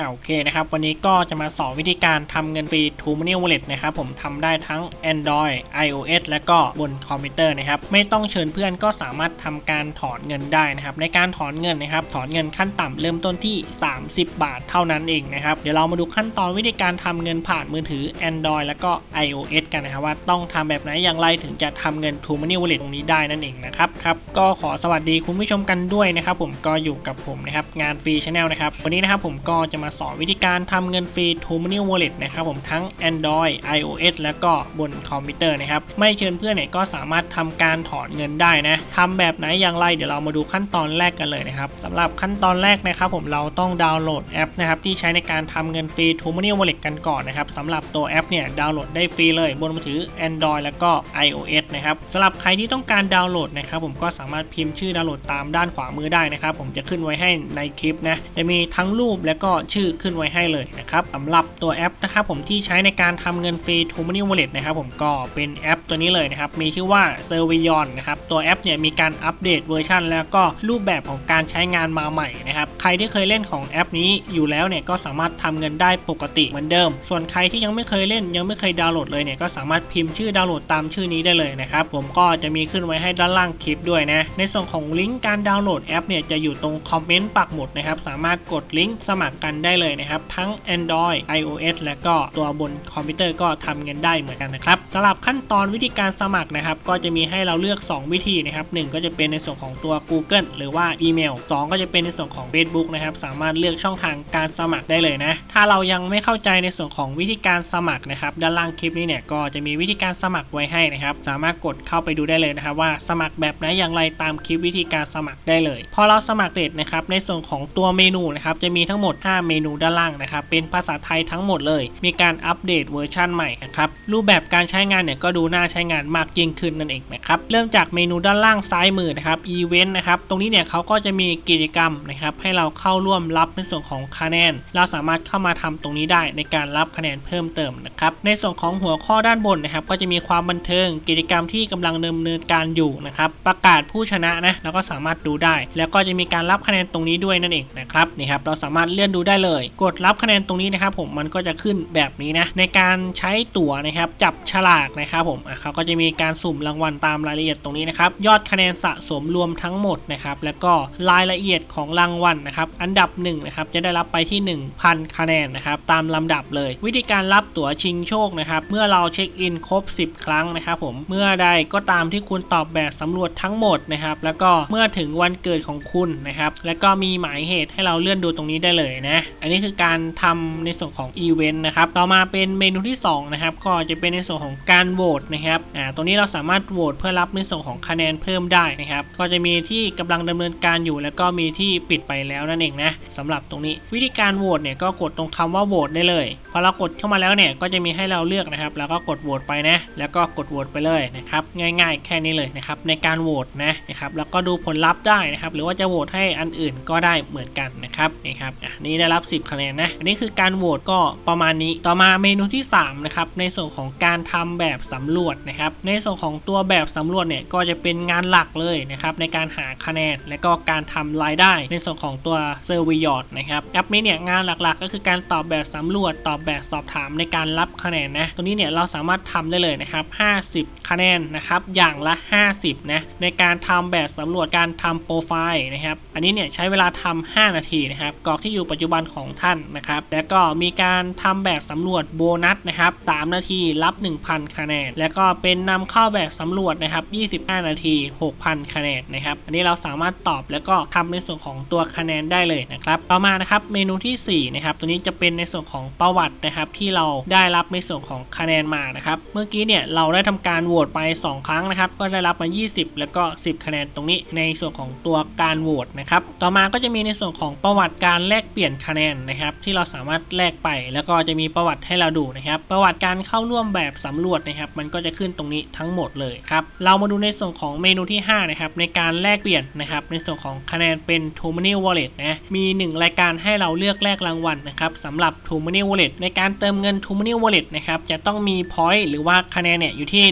อ่าโอเคนะครับ วันนี้ก็จะมาสอนวิธีการทำเงินฟรี t o Money Wallet นะครับผมทำได้ทั้ง Android iOS และก็บนคอมพิวเตอร์นะครับ ไม่ต้องเชิญเพื่อนก็สามารถทำการถอนเงินได้นะครับ ในการถอนเงินนะครับ ถอนเงินขั้นต่ำเริ่มต้นที่ 30 บาทเท่านั้นเองนะครับ เดี๋ยวเรามาดูขั้นตอนวิธีการทำเงินผ่านมือถือ Android แล้วก็ iOS กันนะครับว่าต้องทำแบบไหนอย่างไรถึงจะทำเงิน t o Money Wallet ตรงนี้ได้นั่นเองนะครับครับก็ขอสวัสดีคุณผู้ชมกันด้วยนะครับผมก็อยู่กับผมนะครับงานฟรีชาแนลนะครับวันนี้นะครับผมก็จะมาสอนวิธีการทำเงินฟรี t o Money Wallet นะครับผมทั้ง Android iOS แล้วก็บนคอมพิวเตอร์นะครับ ไม่เชิญเพื่อนเนี่ยก็สามารถทำการถอนเงินได้นะทำแบบไหนอย่างไรเดี๋ยวเรามาดูขั้นตอนแรกกันเลยนะครับสำหรับขั้นตอนแรกนะครับผมเราต้องดาวน์โหลดแอปนะครับที่ใช้ในการทำเงินฟรี t o Money Wallet กันก่อนนะครับสำหรับตัวแอปเนี่ยดาวน์โหลดได้ฟรีเลยบนมือถือ Android แล้วก็ iOS นะครับสำหรับใครที่ต้องการดาวน์โหลดนะครับผมก็สามารถพิมพ์ชื่อดาวน์โหลดตามด้านขวามือได้นะครับผมจะขึ้นไว้ให้ในคลิปนะจะมีทั้งรูปและก็ชื่อขึ้นไว้ให้เลยนะครับสำหรับตัวแอปนะครับผมที่ใช้ในการทำเงินฟรี t o Money Wallet นะครับผมก็เป็นแอปตัวนี้เลยนะครับ มีชื่อว่า s e r v i o n นะครับตัวแอปเนี่ยมีการอัปเดตเวอร์ชันแล้วก็รูปแบบของการใช้งานมาใหม่นะครับใครที่เคยเล่นของแอปนี้อยู่แล้วเนี่ยก็สามารถทำเงินได้ปกติเหมือนเดิม ส่วนใครที่ยังไม่เคยเล่นยังไม่เคยดาวน์โหลดเลยเนี่ยก็สามารถพิมพ์ชื่อดาวน์โหลดตามชื่อนี้ได้เลยนะครับผมก็จะมีขึ้นไว้ให้ด้านล่างคลิปด้วยนะในส่วนของลิงก์การดาวน์โหลดแอปเนี่ยจะอยู่ตรงคอมเมนต์ปักหมุดนะครับสามารถกดลิงก์สมัครกันได้เลยนะครับ ทั้ง Android iOS และก็ตัวบนคอมพิวเตอร์ก็ทำเงินได้เหมือนกันนะครับสำหรับขั้นตอนวิธีการสมัครนะครับ ก็จะมีให้เราเลือก 2 วิธีนะครับหนึ่งก็จะเป็นในส่วนของตัว Google หรือว่าอีเมล 2 ก็จะเป็นในส่วนของ Facebook นะครับ สามารถเลือกช่องทางการสมัครได้เลยนะ ถ้าเรายังไม่เข้าใจในส่วนของวิธีการสมัครนะครับ ด้านล่างคลิปนี้เนี่ยก็จะมีวิธีการสมัครไว้ให้นะครับ สามารถกดเข้าไปดูได้เลยนะครับ ว่าสมัครแบบไหนอย่างไรตามคลิปวิธีการสมัครได้เลย พอเราสมัครเสร็จนะครับ ในส่วนของตัวเมนูนะครับ จะมีทั้งหมด 5 เมเมนูด้านล่างนะครับเป็นภาษาไทยทั้งหมดเลย มีการอัปเดตเวอร์ชันใหม่นะครับรูปแบบการใช้งานเนี่ยก็ดูน่าใช้งานมากยิ่งขึ้นนั่นเองนะครับเริ่มจากเมนูด้านล่างซ้ายมือนะครับอีเวนต์นะครับตรงนี้เนี่ยเขาก็จะมีกิจกรรมนะครับให้เราเข้าร่วมรับในส่วนของคะแนน เราสามารถเข้ามาทำตรงนี้ได้ในการรับคะแนนเพิ่มเติมนะครับในส่วนของหัวข้อด้านบนนะครับก็จะมีความบันเทิงกิจกรรมที่กำลังดำเนินการอยู่นะครับประกาศผู้ชนะนะเราก็สามารถดูได้ แล้วก็จะมีการรับคะแนนตรงนี้ด้วยนั่นเองนะครับนี่ครับเราสามารถเลื่อนดูได้เลย กดรับคะแนนตรงนี้นะครับผมมันก็จะขึ้นแบบนี้นะในการใช้ตั๋วนะครับจับฉลากนะครับผมเขาก็จะมีการสุ่มรางวัลตามรายละเอียดตรงนี้นะครับยอดคะแนนสะสมรวมทั้งหมดนะครับแล้วก็รายละเอียดของรางวัลนะครับอันดับ1นนะครับจะได้รับไปที่ 1,000 คะแนนนะครับตามลำดับเลย วิธีการรับตั๋วชิงโชคนะครับเมื่อเราเช็คอินครบ 10 ครั้งนะครับผมเมื่อใดก็ตามที่คุณตอบแบบสำรวจทั้งหมดนะครับแล้วก็เมื่อถึงวันเกิดของคุณนะครับแล้วก็มีหมายเหตุให้เราเลื่อนดูตรงนี้ได้เลยนะอันนี้คือการทำในส่วนของอีเวนต์นะครับ ต่อมาเป็นเมนูที่2นะครับ ก็จะเป็นในส่วนของการโหวตนะครับ อ่า ตรงนี้เราสามารถโหวตเพื่อรับในส่วนของคะแนนเพิ่มได้นะครับ ก็จะมีที่กำลังดำเนินการอยู่ แล้วก็มีที่ปิดไปแล้วนั่นเองนะสำหรับตรงนี้ วิธีการโหวตเนี่ยก็กดตรงคำว่าโหวตได้เลย พอเรากดเข้ามาแล้วเนี่ย ก็จะมีให้เราเลือกนะครับ แล้วก็กดโหวตไปนะ แล้วก็กดโหวตไปเลยนะครับ ง่าย ๆ แค่นี้เลยนะครับ ในการโหวตนะนะครับ แล้วก็ดูผลลัพธ์ได้นะครับ หรือว่าจะโหวตให้อันอื่นก็ได้เหมือนกันนะครับนี่ครับ อะ นี่ได้รับ 10 คะแนนนะอันนี้คือการโหวตก็ประมาณนี้ ต่อมาเมนูที่ 3 นะครับ ในส่วนของการทำแบบสำรวจนะครับ ในส่วนของตัวแบบสำรวจเนี่ยก็จะเป็นงานหลักเลยนะครับในการหาคะแนนและก็การทำรายได้ในส่วนของตัวเซอร์วิยอดนะครับแอปนี้เนี่ยงานหลักๆ ก็คือการตอบแบบสำรวจ ตอบแบบสอบถามในการรับคะแนนนะตรงนี้เนี่ยเราสามารถทำได้เลยนะครับ 50 คะแนนนะครับอย่างละ 50นะในการทำแบบสำรวจการทำโปรไฟล์นะครับอันนี้เนี่ยใช้เวลาทำ5นาทีนะครับกรอกที่อยู่ปัจจุบันของท่านนะครับ แล้วก็มีการทำแบบสำรวจโบนัสนะครับ 3 นาทีรับ 1,000 คะแนน แล้วก็เป็นนำเข้าแบบสำรวจนะครับ 25 นาที 6,000 คะแนนนะครับ อันนี้เราสามารถตอบแล้วก็ทำในส่วนของตัวคะแนนได้เลยนะครับ ต่อมานะครับเมนูที่4นะครับตัวนี้จะเป็นในส่วนของประวัตินะครับที่เราได้รับในส่วนของคะแนนมานะครับเมื่อกี้เนี่ยเราได้ทำการโหวตไป 2 ครั้งนะครับก็ได้รับมา 20 แล้วก็ 10 คะแนนตรงนี้ในส่วนของตัวการโหวตนะครับต่อมาก็จะมีในส่วนของประวัติการแลกเปลี่ยนคะแนนนะครับ ที่เราสามารถแลกไปแล้วก็จะมีประวัติให้เราดูนะครับ ประวัติการเข้าร่วมแบบสำรวจนะครับ มันก็จะขึ้นตรงนี้ทั้งหมดเลยครับเรามาดูในส่วนของเมนูที่5นะครับในการแลกเปลี่ยนนะครับ ในส่วนของคะแนนเป็น t o Money Wallet นะมี 1 รายการให้เราเลือกแลกรางวัลนะครับสำหรับ t o Money Wallet ในการเติมเงิน t o Money Wallet นะครับจะต้องมี point หรือว่าคะแนนเนี่ยอยู่ที่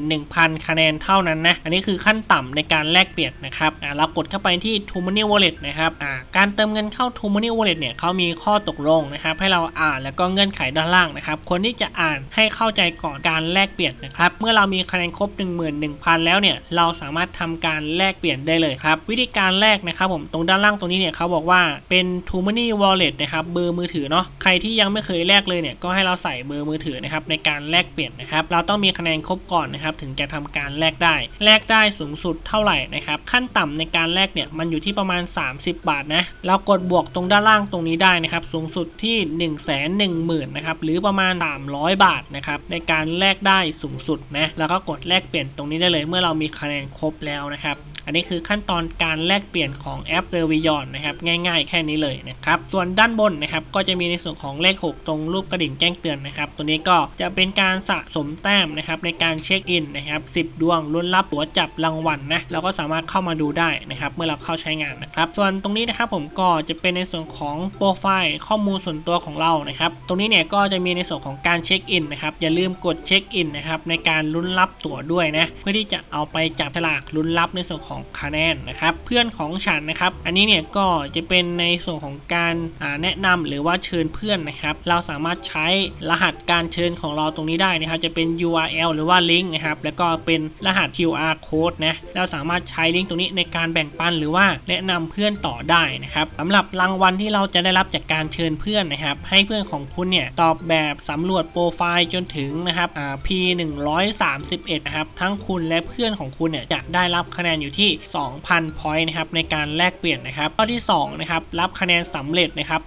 11,000 คะแนนเท่านั้นนะอันนี้คือขั้นต่ำในการแลกเปลี่ยนนะครับอ่าเรากดเข้าไปที่ t o Money Wallet นะครับอ่าการเติมเงินเข้า t o Money Wallet เนี่ยเขามีข้อตกลงนะครับ ให้เราอ่านแล้วก็เงื่อนไขด้านล่างนะครับคนที่จะอ่านให้เข้าใจก่อนการแลกเปลี่ยนนะครับ เมื่อเรามีคะแนนครบ 11,000 แล้วเนี่ยเราสามารถทำการแลกเปลี่ยนได้เลยครับ วิธีการแลกนะครับผมตรงด้านล่างตรงนี้เนี่ยเขาบอกว่าเป็น t o m o n y Wallet นะครับเบอร์มือถือเนาะใครที่ยังไม่เคยแลกเลยเนี่ยก็ให้เราใส่เบอร์มือถือนะครับในการแลกเปลี่ยนนะครับเราต้องมีคะแนนครบก่อนนะครับถึงจะทำการแลกได้ แลกได้สูงสุดเท่าไหร่นะครับขั้นต่ำในการแลกเนี่ยมันอยู่ที่ประมาณ 30 บาทนะเรากดบวกตรงด้านล่างตรงงนี้ได้นะครับสูงสุดที่ 1 1 0 0 0 0นะครับหรือประมาณ 300 บาทนะครับในการแลกได้สูงสุดนะแล้วก็กดแลกเปลี่ยนตรงนี้ได้เลยเมื่อเรามีคะแนนครบแล้วนะครับอันนี้คือขั้นตอนการแลกเปลี่ยนของแอป s e r v i o n นะครับง่ายๆ แค่นี้เลยนะครับส่วนด้านบนนะครับก็จะมีในส่วนของเลข 6 ตรงรูปกระดิ่งแจ้งเตือนนะครับตัวนี้ก็จะเป็นการสะสมแต้มนะครับในการเช็คอินนะครับ10 ดวงลุ้นรับหัวจับรางวัลนะเราก็สามารถเข้ามาดูได้นะครับเมื่อเราเข้าใช้งานนะครับส่วนตรงนี้นะครับผมก็จะเป็นในส่วนของโปรไฟล์ข้อมูลส่วนตัวของเรานะครับ ตรงนี้เนี่ยก็จะมีในส่วนของการเช็คอินนะครับ อย่าลืมกดเช็คอินนะครับในการลุ้นรับตั๋วด้วยนะ เพื่อที่จะเอาไปจับฉลากลุ้นรับในส่วนของคะแนนนะครับ เพื่อนของฉันนะครับ อันนี้เนี่ยก็จะเป็นในส่วนของการแนะนำหรือว่าเชิญเพื่อนนะครับ เราสามารถใช้รหัสการเชิญของเราตรงนี้ได้นะครับ จะเป็น URL หรือว่าลิงก์นะครับ แล้วก็เป็นรหัส QR code นะ เราสามารถใช้ลิงก์ตรงนี้ในการแบ่งปันหรือว่าแนะนำเพื่อนต่อได้นะครับสำหรับรางวัลที่เราจะได้รับจากการเชิญเพื่อนนะครับ ให้เพื่อนของคุณเนี่ยตอบแบบสำรวจโปรไฟล์จนถึงนะครับอ่า P 131นะครับ ทั้งคุณและเพื่อนของคุณเนี่ยจะได้รับคะแนนอยู่ที่ 2,000 point นะครับในการแลกเปลี่ยนนะครับ ข้อที่2นะครับรับคะแนนสำเร็จนะครับ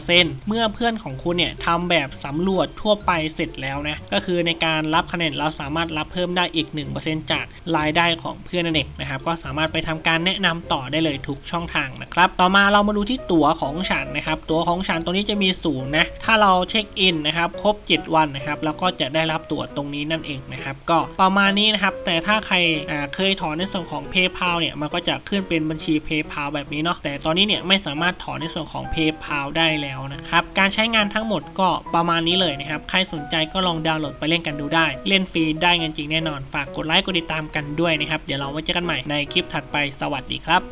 1%เมื่อเพื่อนของคุณเนี่ยทำแบบสำรวจทั่วไปเสร็จแล้วนะก็คือในการรับคะแนนเราสามารถรับเพิ่มได้อีก 1%จากรายได้ของเพื่อนนั่นเองนะครับก็สามารถไปทำการแนะนำต่อได้เลยทุกช่องทางนะครับ ต่อมาเรามาดูที่ตั๋วของฉันนะครับตั๋วของฉันตรงนี้จะมีศูนย์นะถ้าเราเช็คอินนะครับครบ 7 วันนะครับแล้วก็จะได้รับตั๋วตรงนี้นั่นเองนะครับก็ประมาณนี้นะครับแต่ถ้าใครเคยถอนในส่วนของ PayPal เนี่ยมันก็จะขึ้นเป็นบัญชี PayPal แบบนี้เนาะแต่ตอนนี้เนี่ยไม่สามารถถอนในส่วนของ PayPal ได้แล้วนะครับการใช้งานทั้งหมดก็ประมาณนี้เลยนะครับใครสนใจก็ลองดาวน์โหลดไปเล่นกันดูได้ เล่นฟรีได้เงินจริงแน่นอน ฝากกดไลค์กดติดตามกันด้วยนะครับ เดี๋ยวเราไว้เจอกันใหม่ในคลิปถัดไปสวัสดีครับ